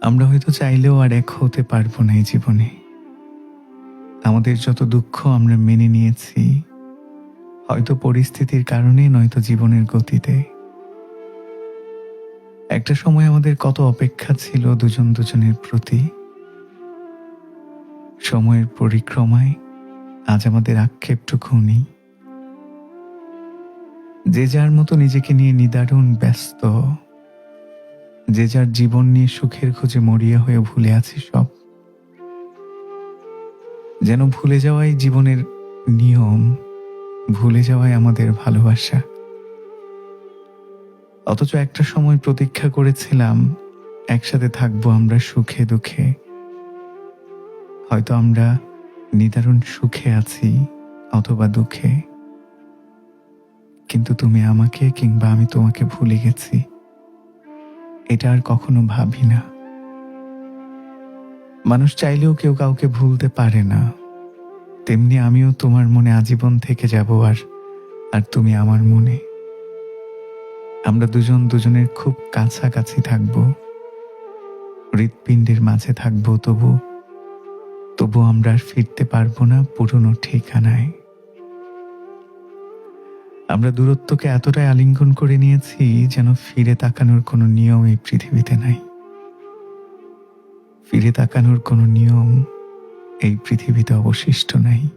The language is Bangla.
আমরা হয়তো চাইলেও আর এক হতে পারব না এই জীবনে। আমাদের যত দুঃখ আমরা মেনে নিয়েছি, হয়তো পরিস্থিতির কারণে নয়তো জীবনের গতিতে। একটা সময় আমাদের কত অপেক্ষা ছিল দুজন দুজনের প্রতি। সময়ের পরিক্রমায় আজ আমাদের আক্ষেপটুকু নেই। যে যার মতো নিজেকে নিয়ে নিদারুণ ব্যস্ত যে যার জীবন নিয়ে সুখের খোঁজে মরিয়া হয়ে ভুলে আছে সব। যেন ভুলে যাওয়াই জীবনের নিয়ম, ভুলে যাওয়াই আমাদের ভালোবাসা। অথচ একটা সময় প্রতীক্ষা করেছিলাম, একসাথে থাকব আমরা সুখে দুঃখে। হয়তো আমরা নিদারুণ সুখে আছি অথবা দুঃখে। কিন্তু তুমি আমাকে কিংবা আমি তোমাকে ভুলে গেছি। এটা আর কখনো ভাবি না। মানুষ চাইলেও কেউ কাউকে ভুলতে পারে না। তেমনি আমিও তোমার মনে আজীবন থেকে যাব আর আর তুমি আমার মনে। আমরা দুজন দুজনের খুব কাছাকাছি থাকব। হৃৎপিণ্ডের মাঝে থাকব তবু তবু আমরা আর ফিরতে পারব না পুরনো ঠিকানায়। আমরা দূরত্বকে এতটাই আলিঙ্গন করে নিয়েছি যেন ফিরে তাকানোর কোনো নিয়ম এই পৃথিবীতে নাই। ফিরে তাকানোর কোনো নিয়ম এই পৃথিবীতে অবশিষ্ট নাই।